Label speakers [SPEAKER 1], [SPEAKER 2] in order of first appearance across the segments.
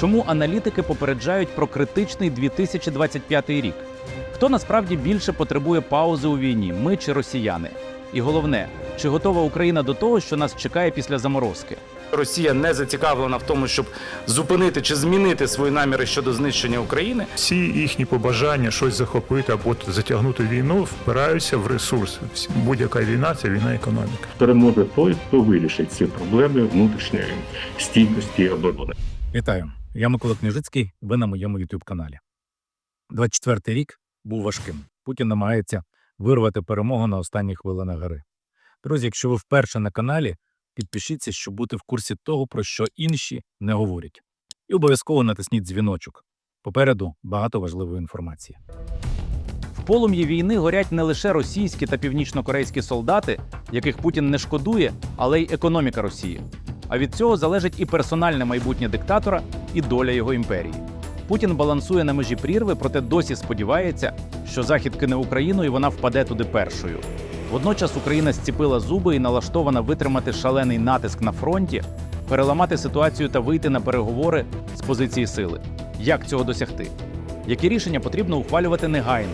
[SPEAKER 1] Чому аналітики попереджають про критичний 2025 рік? Хто насправді більше потребує паузи у війні, ми чи росіяни? І головне, чи готова Україна до того, що нас чекає після заморозки?
[SPEAKER 2] Росія не зацікавлена в тому, щоб зупинити чи змінити свої наміри щодо знищення України.
[SPEAKER 3] Всі їхні побажання щось захопити або затягнути війну впираються в ресурс. Всі- Будь-яка війна це війна економіки.
[SPEAKER 4] переможе той, хто вирішить ці проблеми внутрішньої стійкості і оборони.
[SPEAKER 5] Вітаю, я Микола Княжицький. Ви на моєму youtube каналі. 24-й рік був важким. Путін намагається вирвати перемогу на останніх хвилинах гри. Друзі, якщо ви вперше на каналі, підпишіться, щоб бути в курсі того, про що інші не говорять. І обов'язково натисніть дзвіночок. Попереду багато важливої інформації.
[SPEAKER 1] В полум'ї війни горять не лише російські та північнокорейські солдати, яких Путін не шкодує, але й економіка Росії. А від цього залежить і персональне майбутнє диктатора, і доля його імперії. Путін балансує на межі прірви, проте досі сподівається, що Захід кине Україну і вона впаде туди першою. Водночас Україна зціпила зуби і налаштована витримати шалений натиск на фронті, переламати ситуацію та вийти на переговори з позиції сили. Як цього досягти? Які рішення потрібно ухвалювати негайно?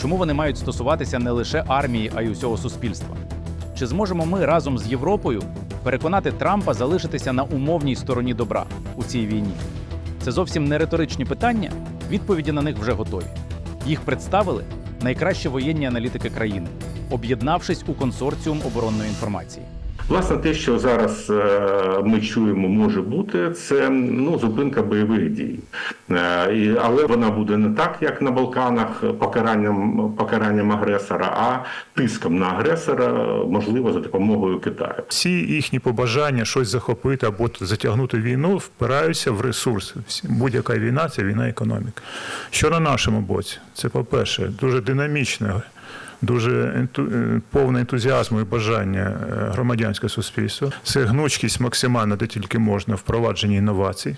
[SPEAKER 1] Чому вони мають стосуватися не лише армії, а й усього суспільства? Чи зможемо ми разом з Європою переконати Трампа залишитися на умовній стороні добра у цій війні? Це зовсім не риторичні питання, відповіді на них вже готові. Їх представили найкращі воєнні аналітики країни, об'єднавшись у консорціум оборонної інформації.
[SPEAKER 4] Власне, те, що зараз е, ми чуємо, може бути, це ну зупинка бойових дій, але вона буде не так, як на Балканах, покаранням покаранням агресора, а тиском на агресора, можливо, за допомогою Китаю.
[SPEAKER 3] Всі їхні побажання щось захопити або затягнути війну впираються в ресурс. Будь-яка війна це війна економіки. Що на нашому боці? Це, по-перше, дуже динамічне, дуже енту- е, повне ентузіазму і бажання е, громадянське суспільство. Це гнучкість максимально, де тільки можна, впровадження інновацій.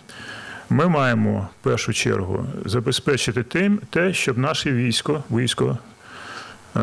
[SPEAKER 3] Ми маємо в першу чергу забезпечити тим, те, щоб наше військо, військо е,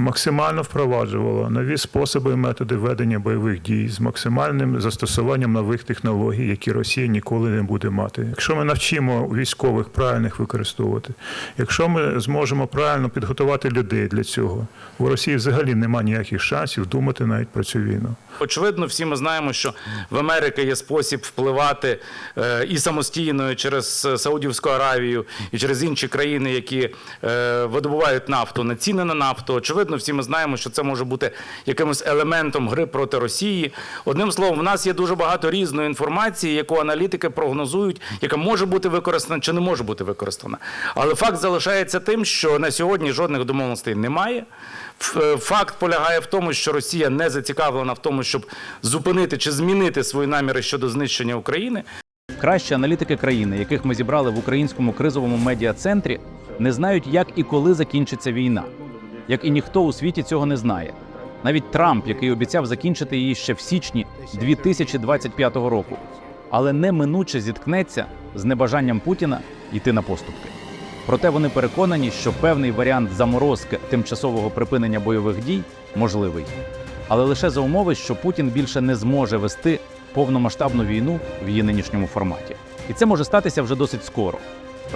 [SPEAKER 3] максимально впроваджувало нові способи і методи ведення бойових дій з максимальним застосуванням нових технологій, які Росія ніколи не буде мати. Якщо ми навчимо військових правильно їх використовувати, якщо ми зможемо правильно підготувати людей для цього, у Росії взагалі немає ніяких шансів думати навіть про цю війну.
[SPEAKER 2] Очевидно, всі ми знаємо, що в Америці є спосіб впливати е, і самостійно через Саудівську Аравію, і через інші країни, які е, видобувають нафту на ціни на нафту. Очевидно, всі ми знаємо, що це може бути якимось елементом гри проти Росії. Одним словом, в нас є дуже багато різної інформації, яку аналітики прогнозують, яка може бути використана чи не може бути використана. Але факт залишається тим, що на сьогодні жодних домовленостей немає. Е, Факт полягає в тому, що Росія не зацікавлена в тому, щоб зупинити чи змінити свої наміри щодо знищення України.
[SPEAKER 1] Кращі аналітики країни, яких ми зібрали в українському кризовому медіа-центрі, не знають, як і коли закінчиться війна. Як і ніхто у світі цього не знає. Навіть Трамп, який обіцяв закінчити її ще в січні 2025 року, але неминуче зіткнеться з небажанням Путіна йти на поступки. Проте вони переконані, що певний варіант заморозки тимчасового припинення бойових дій можливий, але лише за умови, що Путін більше не зможе вести повномасштабну війну в її нинішньому форматі. І це може статися вже досить скоро.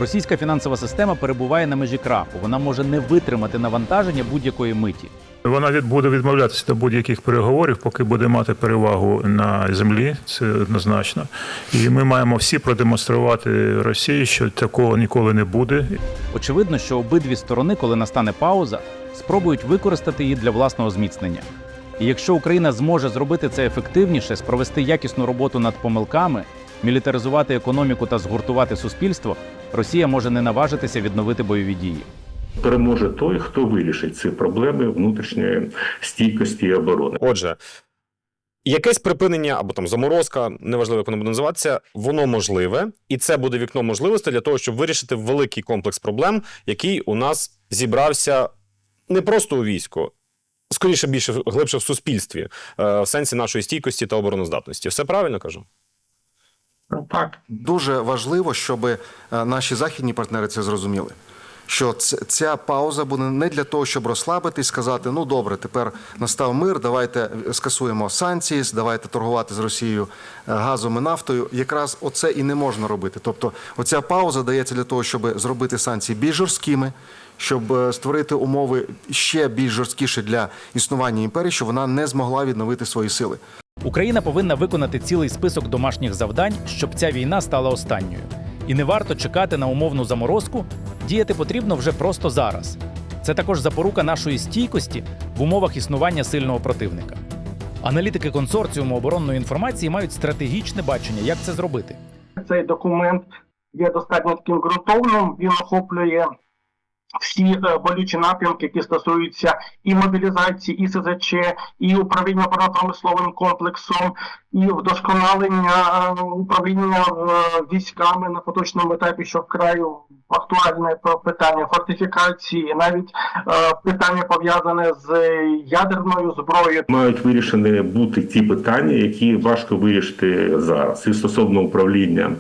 [SPEAKER 1] Російська фінансова система перебуває на межі краху. Вона може не витримати навантаження будь-якої миті.
[SPEAKER 3] Вона від буде відмовлятися до будь-яких переговорів, поки буде мати перевагу на землі. Це однозначно. І ми маємо всі продемонструвати Росії, що такого ніколи не буде.
[SPEAKER 1] Очевидно, що обидві сторони, коли настане пауза, спробують використати її для власного зміцнення. І якщо Україна зможе зробити це ефективніше, спровести якісну роботу над помилками, мілітаризувати економіку та згуртувати суспільство, Росія може не наважитися відновити бойові дії.
[SPEAKER 4] Переможе той, хто вирішить ці проблеми внутрішньої стійкості і оборони.
[SPEAKER 6] Отже, якесь припинення або там заморозка, неважливо, як воно буде називатися, воно можливе, і це буде вікно можливостей для того, щоб вирішити великий комплекс проблем, який у нас зібрався не просто у війську. Скоріше більше глибше в суспільстві, е, в сенсі нашої стійкості та обороноздатності. Все правильно кажу?
[SPEAKER 4] Так.
[SPEAKER 7] Дуже важливо, щоб е, наші західні партнери це зрозуміли. що ця пауза буде не для того, щоб розслабити і сказати: ну добре, тепер настав мир, давайте скасуємо санкції, давайте торгувати з Росією е, газом і нафтою. Якраз оце і не можна робити. Тобто, оця пауза дається для того, щоб зробити санкції більш жорсткими. Щоб е, створити умови ще більш жорсткіші для існування імперії, щоб вона не змогла відновити свої сили.
[SPEAKER 1] Україна повинна виконати цілий список домашніх завдань, щоб ця війна стала останньою. І не варто чекати на умовну заморозку, діяти потрібно вже просто зараз. Це також запорука нашої стійкості в умовах існування сильного противника. Аналітики консорціуму оборонної інформації мають стратегічне бачення, як це зробити.
[SPEAKER 8] цей документ є достатньо таким ґрунтовним. Він охоплює всі е, болючі напрямки, які стосуються і мобілізації, і СЗЧ, і управління оборонно-промисловим комплексом, і вдосконалення е, управління е, військами на поточному етапі, що вкрай актуальне питання фортифікації, навіть питання пов'язане з ядерною зброєю.
[SPEAKER 4] Мають вирішені бути ті питання, які важко вирішити зараз. І стосовно управління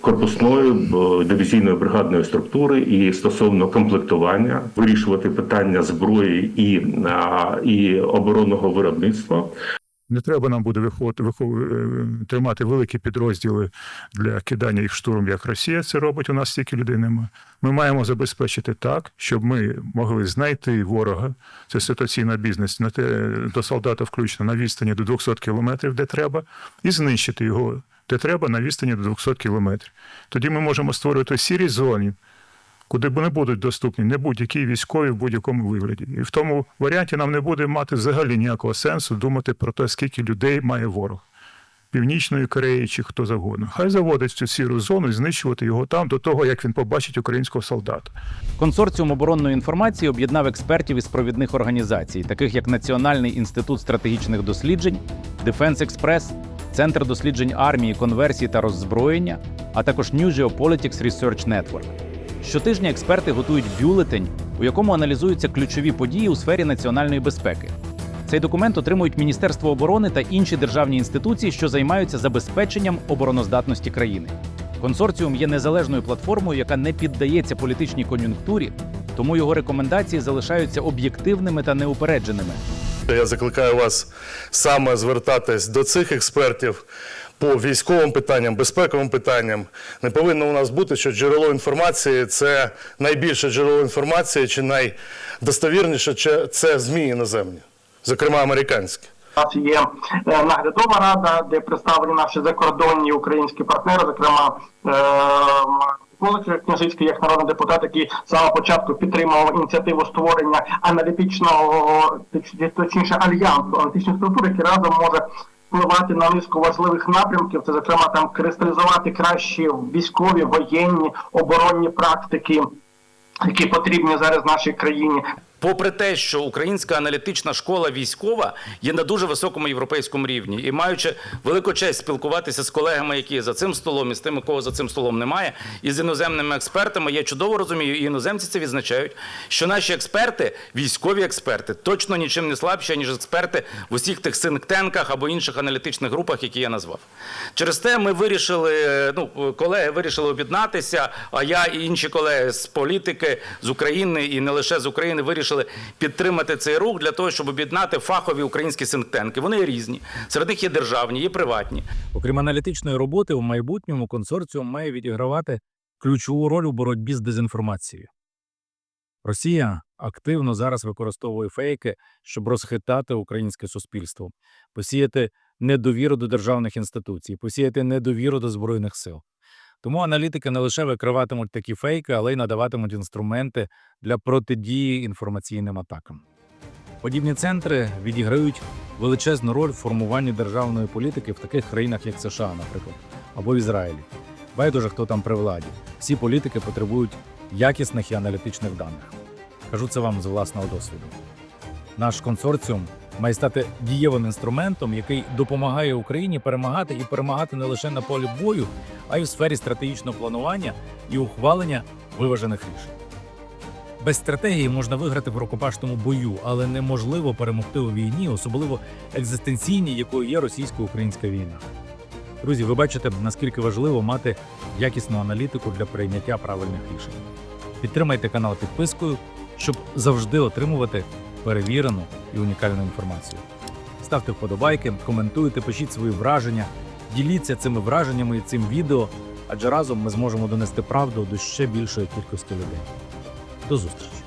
[SPEAKER 4] корпусної е, дивізійної бригадної структури, і стосовно комплектування, вирішувати питання зброї і, е, і оборонного виробництва.
[SPEAKER 3] Не треба нам буде виходити, тримати великі підрозділи для кидання їх штурм, як Росія це робить. У нас стільки людей немає. Ми маємо забезпечити так, щоб ми могли знайти ворога. Це ситуаційна бізнес на те до солдата, включно на відстані до 200 кілометрів, де треба, і знищити його, де треба, на відстані до 200 кілометрів. Тоді ми можемо створювати сірі зони, куди не будуть доступні не будь-які військові в будь-якому вигляді. І в тому варіанті нам не буде мати взагалі ніякого сенсу думати про те, скільки людей має ворог. Північної Кореї чи хто завгодно. Хай заводить цю сіру зону і знищувати його там до того, як він побачить українського солдата.
[SPEAKER 1] Консорціум оборонної інформації об'єднав експертів із провідних організацій, таких як Національний інститут стратегічних досліджень, Defense Express, Центр досліджень армії, конверсії та роззброєння, а також New Geopolitics Research Network. Щотижня експерти готують бюлетень, у якому аналізуються ключові події у сфері національної безпеки. Цей документ отримують Міністерство оборони та інші державні інституції, що займаються забезпеченням обороноздатності країни. Консорціум є незалежною платформою, яка не піддається політичній кон'юнктурі, тому його рекомендації залишаються об'єктивними та неупередженими.
[SPEAKER 9] Я закликаю вас саме звертатись до цих експертів по військовим питанням, безпековим питанням. Не повинно у нас бути, що джерело інформації це найбільше джерело інформації, чи найдостовірніше чи це ЗМІ іноземні, зокрема американські.
[SPEAKER 8] У нас є е, наглядова рада, де представлені наші закордонні українські партнери, зокрема е, Княжицький, як народний депутат, який з самого початку підтримував ініціативу створення аналітичного, точніше альянсу аналітичних структур, який разом може впливати на низку важливих напрямків. Це зокрема там кристалізувати кращі військові, воєнні, оборонні практики, які потрібні зараз нашій країні.
[SPEAKER 2] Попри те, що українська аналітична школа військова є на дуже високому європейському рівні, і маючи велику честь спілкуватися з колегами, які за цим столом, і з тими, кого за цим столом немає, і з іноземними експертами, я чудово розумію, і іноземці це відзначають, що наші експерти, військові експерти, точно нічим не слабші, ніж експерти в усіх тих синктенках або інших аналітичних групах, які я назвав. Через те ми вирішили, ну колеги вирішили об'єднатися. А я і інші колеги з політики з України і не лише з України вирішили підтримати цей рух для того, щоб об'єднати фахові українські синктенки. Вони різні. Серед них є державні, є приватні.
[SPEAKER 5] Окрім аналітичної роботи, у майбутньому консорціум має відігравати ключову роль у боротьбі з дезінформацією. Росія активно зараз використовує фейки, щоб розхитати українське суспільство, посіяти недовіру до державних інституцій, посіяти недовіру до збройних сил. Тому аналітики не лише викриватимуть такі фейки, але й надаватимуть інструменти для протидії інформаційним атакам. Подібні центри відіграють величезну роль в формуванні державної політики в таких країнах, як США, наприклад, або в Ізраїлі. Байдуже, хто там при владі. Всі політики потребують якісних і аналітичних даних. Кажу це вам з власного досвіду. Наш консорціум має стати дієвим інструментом, який допомагає Україні перемагати і перемагати не лише на полі бою, а й у сфері стратегічного планування і ухвалення виважених рішень. Без стратегії можна виграти в рукопашному бою, але неможливо перемогти у війні, особливо екзистенційній, якою є російсько-українська війна.
[SPEAKER 1] Друзі, ви бачите, наскільки важливо мати якісну аналітику для прийняття правильних рішень. Підтримайте канал підпискою, щоб завжди отримувати перевірену і унікальну інформацію. Ставте вподобайки, коментуйте, пишіть свої враження, діліться цими враженнями і цим відео, адже разом ми зможемо донести правду до ще більшої кількості людей. До зустрічі!